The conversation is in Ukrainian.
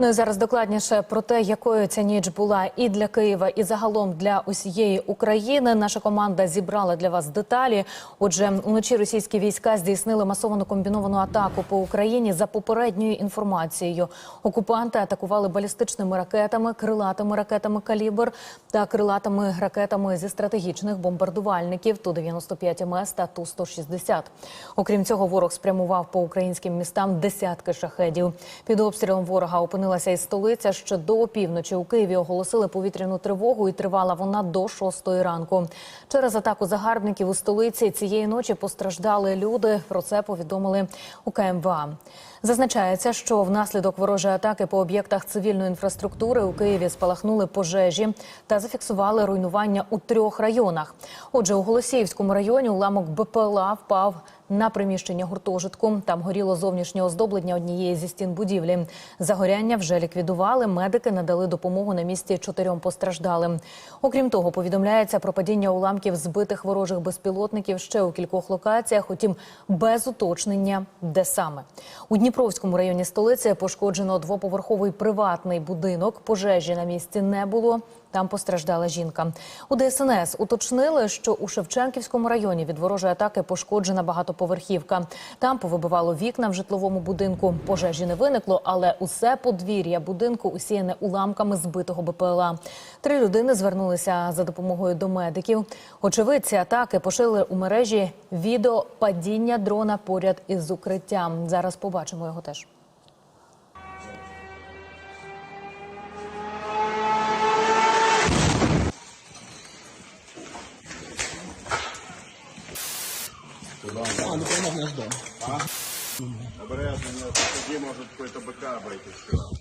Ну і зараз докладніше про те, якою ця ніч була і для Києва, і загалом для усієї України. Наша команда зібрала для вас деталі. Отже, уночі російські війська здійснили масовану комбіновану атаку по Україні. За попередньою інформацією, окупанти атакували балістичними ракетами, крилатими ракетами калібр та крилатими ракетами зі стратегічних бомбардувальників ту 95 МС та ту 160 Окрім цього, ворог спрямував по українським містам десятки шахедів. Під обстрілом ворога опинилася і столиця. Ще до опівночі у Києві оголосили повітряну тривогу, і тривала вона до шостої ранку. Через атаку загарбників у столиці цієї ночі постраждали люди. Про це повідомили у КМВА. Зазначається, що внаслідок ворожої атаки по об'єктах цивільної інфраструктури у Києві спалахнули пожежі та зафіксували руйнування у трьох районах. Отже, у Голосіївському районі уламок БПЛА впав на приміщення гуртожитку. Там горіло зовнішнє оздоблення однієї зі стін будівлі. Загоряння вже ліквідували. Медики надали допомогу на місці чотирьом постраждалим. Окрім того, повідомляється про падіння уламків збитих ворожих безпілотників ще у кількох локаціях, утім без уточнення, де саме у Дніпровському районі столиці пошкоджено двоповерховий приватний будинок. Пожежі на місці не було. Там постраждала жінка. У ДСНС уточнили, що у Шевченківському районі від ворожої атаки пошкоджена багатоповерхівка. Там повибивало вікна в житловому будинку. Пожежі не виникло, але усе подвір'я будинку усіяне уламками збитого БПЛА. Три людини звернулися за допомогою до медиків. Очевидці атаки пошили у мережі відео падіння дрона поряд із укриттям. Зараз побачимо його теж. А, ну прямо наш дом. Обережно, нет, тоді може какой-то БК обойтись.